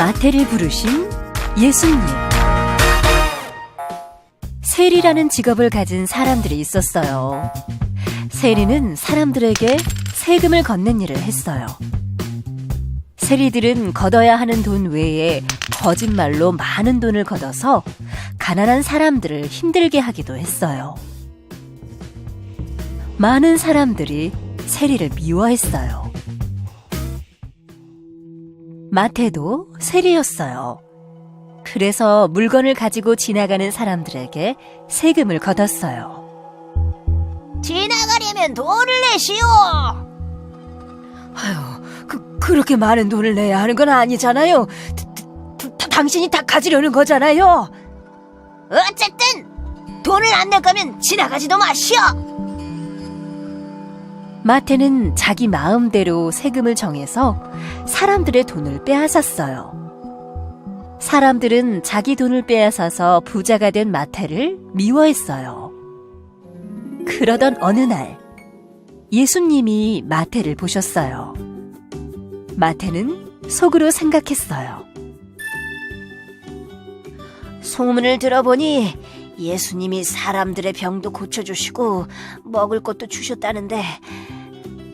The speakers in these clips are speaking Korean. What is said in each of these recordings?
마태를 부르신 예수님. 세리라는 직업을 가진 사람들이 있었어요. 세리는 사람들에게 세금을 걷는 일을 했어요. 세리들은 걷어야 하는 돈 외에 거짓말로 많은 돈을 걷어서 가난한 사람들을 힘들게 하기도 했어요. 많은 사람들이 세리를 미워했어요. 마태도 세리였어요. 그래서 물건을 가지고 지나가는 사람들에게 세금을 걷었어요. 지나가려면 돈을 내시오. 아유, 그, 그렇게 많은 돈을 내야 하는 건 아니잖아요. 다- 다- 당신이 다 가지려는 거잖아요. 어쨌든 돈을 안 낼 거면 지나가지도 마시오. 마태는 자기 마음대로 세금을 정해서 사람들의 돈을 빼앗았어요. 사람들은 자기 돈을 빼앗아서 부자가 된 마태를 미워했어요. 그러던 어느 날, 예수님이 마태를 보셨어요. 마태는 속으로 생각했어요. 소문을 들어보니 예수님이 사람들의 병도 고쳐주시고 먹을 것도 주셨다는데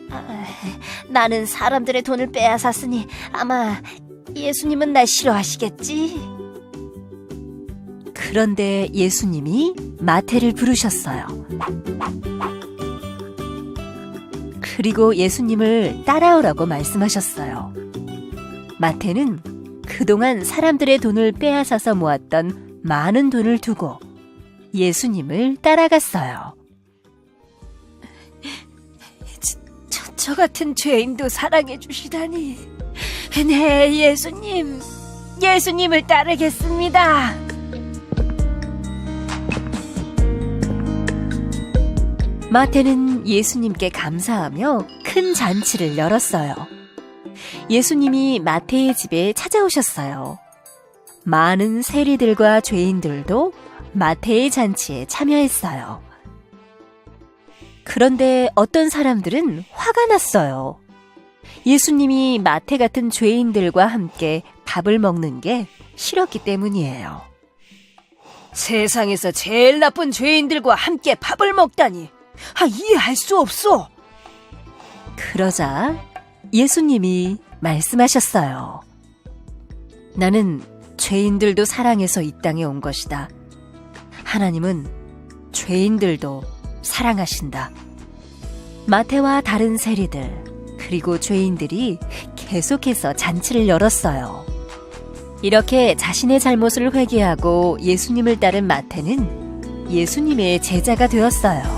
아, 나는 사람들의 돈을 빼앗았으니 아마 예수님은 날 싫어하시겠지? 그런데 예수님이 마태를 부르셨어요. 그리고 예수님을 따라오라고 말씀하셨어요. 마태는 그동안 사람들의 돈을 빼앗아서 모았던 많은 돈을 두고 예수님을 따라갔어요. 저, 저 같은 죄인도 사랑해 주시다니. 네, 예수님. 예수님을 따르겠습니다. 마태는 예수님께 감사하며 큰 잔치를 열었어요. 예수님이 마태의 집에 찾아오셨어요. 많은 세리들과 죄인들도 마태의 잔치에 참여했어요. 그런데 어떤 사람들은 화가 났어요. 예수님이 마태 같은 죄인들과 함께 밥을 먹는 게 싫었기 때문이에요. 세상에서 제일 나쁜 죄인들과 함께 밥을 먹다니. 아, 이해할 수 없어. 그러자 예수님이 말씀하셨어요. 나는 죄인들도 사랑해서 이 땅에 온 것이다. 하나님은 죄인들도 사랑하신다. 마태와 다른 세리들, 그리고 죄인들이 계속해서 잔치를 열었어요. 이렇게 자신의 잘못을 회개하고 예수님을 따른 마태는 예수님의 제자가 되었어요.